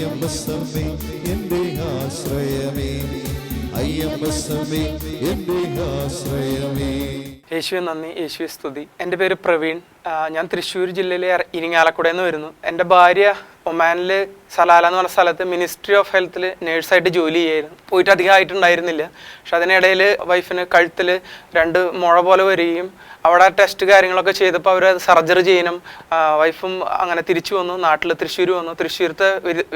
അയ്യമ്പസമ്മേ എന്റെ ആശ്രയമേ. അയ്യമ്പസമ്മേ എന്റെ ആശ്രയമേ. യേശുവെ നന്ദി. യേശുവെ സ്തുതി. എന്റെ പേര് പ്രവീൺ. ഞാൻ തൃശ്ശൂർ ജില്ലയിലെ ഇരിങ്ങാലക്കുടയിൽ നിന്ന് വരുന്നു. എന്റെ ഭാര്യ ഒമാനിൽ സലാല എന്ന് പറഞ്ഞ സ്ഥലത്ത് മിനിസ്ട്രി ഓഫ് ഹെൽത്തിൽ നേഴ്സായിട്ട് ജോലി ചെയ്യായിരുന്നു. പോയിട്ട് അധികം ആയിട്ടുണ്ടായിരുന്നില്ല. പക്ഷെ അതിനിടയിൽ വൈഫിന് കഴുത്തിൽ രണ്ട് മുഴ പോലെ വരികയും അവിടെ ടെസ്റ്റ് കാര്യങ്ങളൊക്കെ ചെയ്തപ്പോൾ അവർ സർജറി ചെയ്യണം. വൈഫും അങ്ങനെ തിരിച്ചു വന്നു. നാട്ടിൽ തൃശ്ശൂർ വന്നു. തൃശ്ശൂരത്തെ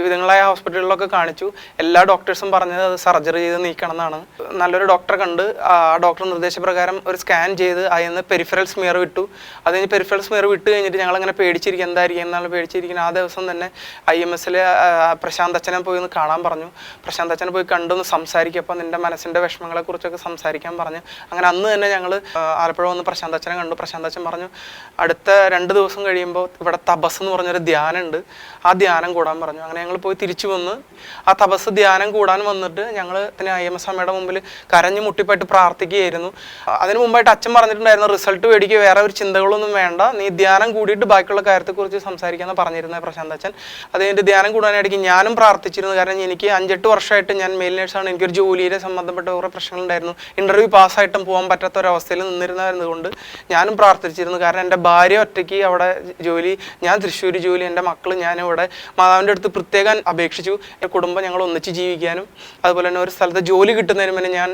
വിധങ്ങളായ ഹോസ്പിറ്റലുകളിലൊക്കെ കാണിച്ചു. എല്ലാ ഡോക്ടേഴ്സും പറഞ്ഞത് അത് സർജറി ചെയ്ത് നീക്കണം എന്നാണ്. നല്ലൊരു ഡോക്ടറെ കണ്ട് ആ ഡോക്ടർ നിർദ്ദേശപ്രകാരം ഒരു സ്കാൻ ചെയ്ത് അതിൽ നിന്ന് പെരിഫറൽ സ്മിയർ വിട്ടു. അത് പെരിഫറൽ സ്മിയർ വിട്ട് കഴിഞ്ഞിട്ട് ഞങ്ങൾ അങ്ങനെ പേടിച്ചിരിക്കും എന്തായിരിക്കും എന്നാണ് പേടിച്ചിരിക്കുന്നത്. ആ ദിവസം തന്നെ ഐ എം എസിൽ പ്രശാന്ത് അച്ഛനെ പോയി ഒന്ന് കാണാൻ പറഞ്ഞു. പ്രശാന്ത് അച്ഛനെ പോയി കണ്ടൊന്ന് സംസാരിക്കും അപ്പം നിന്റെ മനസ്സിന്റെ വിഷമങ്ങളെ കുറിച്ചൊക്കെ സംസാരിക്കാൻ പറഞ്ഞു. അങ്ങനെ അന്ന് തന്നെ ഞങ്ങൾ ആലപ്പുഴ വന്ന് പ്രശാന്ത് അച്ഛനെ കണ്ടു. പ്രശാന്ത് അച്ഛൻ പറഞ്ഞു അടുത്ത രണ്ട് ദിവസം കഴിയുമ്പോൾ ഇവിടെ തപസ് എന്ന് പറഞ്ഞൊരു ധ്യാനമുണ്ട് ആ ധ്യാനം കൂടാൻ പറഞ്ഞു. അങ്ങനെ ഞങ്ങൾ പോയി തിരിച്ചു വന്ന് ആ തപസ് ധ്യാനം കൂടാൻ വന്നിട്ട് ഞങ്ങൾ പിന്നെ ഐ എം എസ് അമ്മയുടെ മുമ്പിൽ കരഞ്ഞു മുട്ടിപ്പായിട്ട് പ്രാർത്ഥിക്കുകയായിരുന്നു. അതിന് മുമ്പായിട്ട് അച്ഛൻ പറഞ്ഞിട്ടുണ്ടായിരുന്നു റിസൾട്ട് മേടിക്കുക വേറെ ഒരു ചിന്തകളൊന്നും വേണ്ട. നീ ധ്യാനം കൂടിയിട്ട് ബാക്കിയുള്ള കാര്യത്തെക്കുറിച്ച് സംസാരിക്കാമെന്ന് പറഞ്ഞിരുന്നത് പ്രശാന്ത് അച്ഛൻ. അത് ധ്യാനം കൂടാനായിട്ട് ഞാനും പ്രാർത്ഥിച്ചിരുന്നു. കാരണം എനിക്ക് അഞ്ചെട്ട് വർഷമായിട്ട് ഞാൻ മെയിൽ നേഴ്സാണ്. എനിക്കൊരു ജോലിയിലെ സംബന്ധപ്പെട്ട കുറേ പ്രശ്നങ്ങളുണ്ടായിരുന്നു. ഇന്റർവ്യൂ പാസ്സായിട്ടും പോകാൻ പറ്റാത്ത ഒരു അവസ്ഥയിൽ നിന്നിരുന്നതുകൊണ്ട് ഞാനും പ്രാർത്ഥിച്ചിരുന്നു. കാരണം എന്റെ ഭാര്യ ഒറ്റയ്ക്ക് അവിടെ ജോലി ഞാൻ തൃശ്ശൂർ ജോലി എന്റെ മക്കൾ ഞാനിവിടെ മാതാവിന്റെ അടുത്ത് പ്രത്യേകം അപേക്ഷിച്ചു. എന്റെ കുടുംബം ഞങ്ങൾ ഒന്നിച്ച് ജീവിക്കാനും അതുപോലെ തന്നെ ഒരു സ്ഥലത്ത് ജോലി കിട്ടുന്നതിന് മുന്നേ ഞാൻ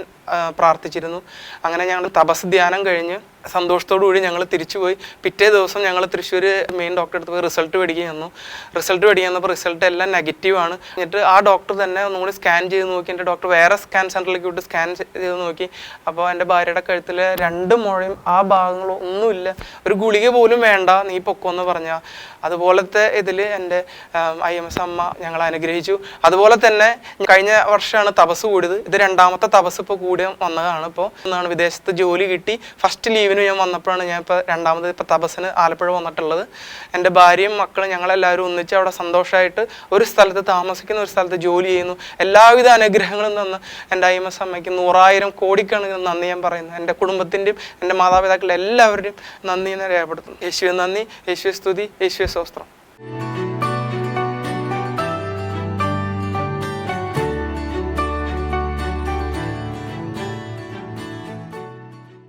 പ്രാർത്ഥിച്ചിരുന്നു. അങ്ങനെ ഞങ്ങൾ തപസ് ധ്യാനം കഴിഞ്ഞ് സന്തോഷത്തോടു കൂടി ഞങ്ങൾ തിരിച്ചുപോയി. പിറ്റേ ദിവസം ഞങ്ങൾ തൃശ്ശൂർ മെയിൻ ഡോക്ടറെ അടുത്ത് പോയി റിസൾട്ട് മേടിക്കാൻ ചെന്നു. റിസൾട്ട് മേടിക്കാൻ ചെന്നപ്പോൾ റിസൾട്ട് എല്ലാം നെഗറ്റീവാണ് എന്നിട്ട് ആ ഡോക്ടർ തന്നെ ഒന്നുകൂടി സ്കാൻ ചെയ്ത് നോക്കി. എന്റെ ഡോക്ടർ വേറെ സ്കാൻ സെന്ററിലേക്ക് വിട്ട് സ്കാൻ ചെയ്ത് നോക്കി. അപ്പോൾ എന്റെ ഭാര്യയുടെ കഴുത്തിൽ രണ്ട് മുഴയും ആ ഭാഗങ്ങളും ഒന്നുമില്ല. ഒരു ഗുളിക പോലും വേണ്ട നീ പൊക്കോന്ന് പറഞ്ഞാൽ അതുപോലത്തെ ഇതിൽ എന്റെ ഐ എം എസ് അമ്മ ഞങ്ങൾ അനുഗ്രഹിച്ചു. അതുപോലെ തന്നെ കഴിഞ്ഞ വർഷമാണ് തപസ് കൂടിയത്. ഇത് രണ്ടാമത്തെ തപസ് ഇപ്പോൾ കൂടി വന്നതാണ്. ഇപ്പോൾ എന്നാണ് വിദേശത്ത് ജോലി കിട്ടി. ഫസ്റ്റ് ലീവിന് ഞാൻ വന്നപ്പോഴാണ് ഞാൻ ഇപ്പോൾ രണ്ടാമത് ഇപ്പോൾ തപസ്സിന് ആലപ്പുഴ വന്നിട്ടുള്ളത്. എന്റെ ഭാര്യയും മക്കളും ഞങ്ങളെല്ലാവരും ഒന്നിച്ച് അവിടെ സന്തോഷമായിട്ട് ഒരു സ്ഥലത്ത് താമസിക്കുന്ന ഒരു സ്ഥലത്ത് ജോലി ചെയ്യുന്നു. എല്ലാവിധ അനുഗ്രഹങ്ങളും തന്ന് എന്റെ ഐ എം എസ് അമ്മയ്ക്ക് നൂറായിരം കോടിക്കണക്കിന് നന്ദി ഞാൻ പറയുന്നു. എന്റെ കുടുംബത്തിന്റെയും എന്റെ മാതാപിതാക്കളുടെ എല്ലാവരുടെയും നന്ദി എന്ന് രേഖപ്പെടുത്തുന്നു. യേശുവെ നന്ദി യേശുവെ സ്തുതി യേശുവെ സ്വസ്ത്രം